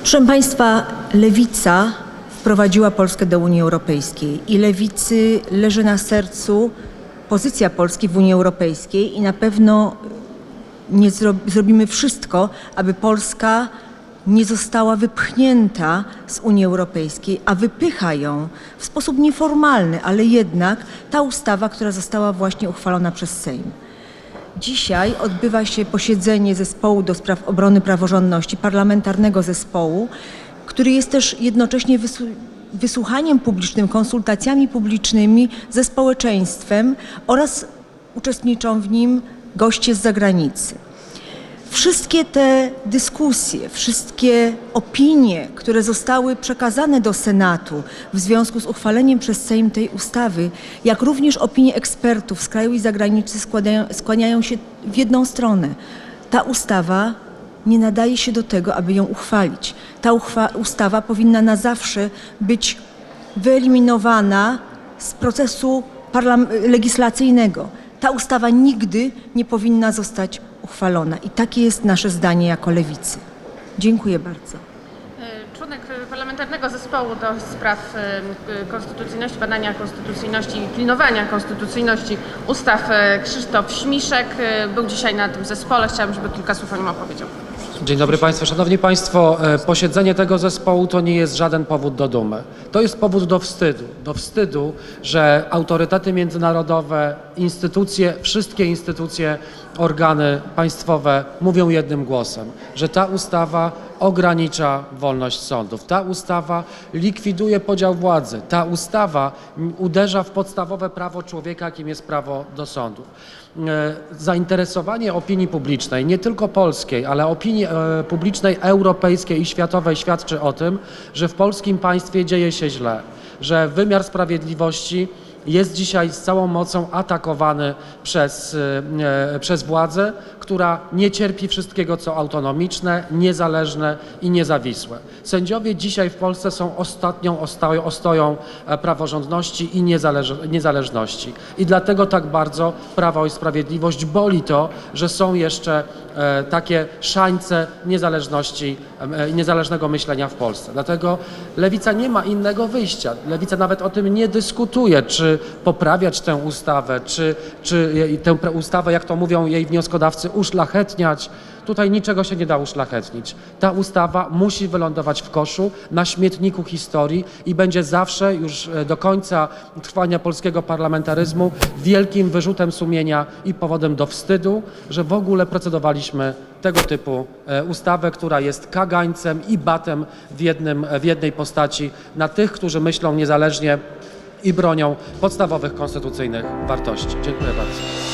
Proszę Państwa, lewica wprowadziła Polskę do Unii Europejskiej i lewicy leży na sercu pozycja Polski w Unii Europejskiej i na pewno nie zro, zrobimy wszystko, aby Polska nie została wypchnięta z Unii Europejskiej, a wypycha ją w sposób nieformalny, ale jednak ta ustawa, która została właśnie uchwalona przez Sejm. Dzisiaj odbywa się posiedzenie zespołu do spraw obrony praworządności, parlamentarnego zespołu, który jest też jednocześnie wysłuchaniem publicznym, konsultacjami publicznymi ze społeczeństwem oraz uczestniczą w nim goście z zagranicy. Wszystkie te dyskusje, wszystkie opinie, które zostały przekazane do Senatu w związku z uchwaleniem przez Sejm tej ustawy, jak również opinie ekspertów z kraju i zagranicy składają, skłaniają się w jedną stronę. Ta ustawa nie nadaje się do tego, aby ją uchwalić. Ta uchwa- ustawa powinna na zawsze być wyeliminowana z procesu legislacyjnego. Ta ustawa nigdy nie powinna zostać uchwalona i takie jest nasze zdanie jako lewicy. Dziękuję bardzo. E, Członek e, parlamentarnego zespołu do spraw e, konstytucyjności, badania konstytucyjności i pilnowania konstytucyjności ustaw Krzysztof Śmiszek był dzisiaj na tym zespole. Chciałabym, żeby kilka słów o nim opowiedział. Dzień dobry Państwu. Szanowni Państwo, e, posiedzenie tego zespołu to nie jest żaden powód do dumy. To jest powód do wstydu. Do wstydu, że autorytety międzynarodowe, instytucje, wszystkie instytucje, organy państwowe mówią jednym głosem, że ta ustawa ogranicza wolność sądów. Ta ustawa likwiduje podział władzy. Ta ustawa uderza w podstawowe prawo człowieka, jakim jest prawo do sądu. E, Zainteresowanie opinii publicznej, nie tylko polskiej, ale opinii e, publicznej europejskiej i światowej świadczy o tym, że w polskim państwie dzieje się źle, że wymiar sprawiedliwości jest dzisiaj z całą mocą atakowany przez, e, przez władzę, która nie cierpi wszystkiego, co autonomiczne, niezależne i niezawisłe. Sędziowie dzisiaj w Polsce są ostatnią ostoją, ostoją e, praworządności i niezależ, niezależności. I dlatego tak bardzo Prawo i Sprawiedliwość boli to, że są jeszcze e, takie szańce niezależności, e, niezależnego myślenia w Polsce. Dlatego Lewica nie ma innego wyjścia. Lewica nawet o tym nie dyskutuje, czy poprawiać tę ustawę, czy, czy tę ustawę, jak to mówią jej wnioskodawcy, uszlachetniać. Tutaj niczego się nie da uszlachetnić. Ta ustawa musi wylądować w koszu, na śmietniku historii i będzie zawsze, już e, do końca trwania polskiego parlamentaryzmu, wielkim wyrzutem sumienia i powodem do wstydu, że w ogóle procedowaliśmy tego typu e, ustawę, która jest kagańcem i batem w, jednym, w jednej postaci na tych, którzy myślą niezależnie i bronią podstawowych konstytucyjnych wartości. Dziękuję bardzo.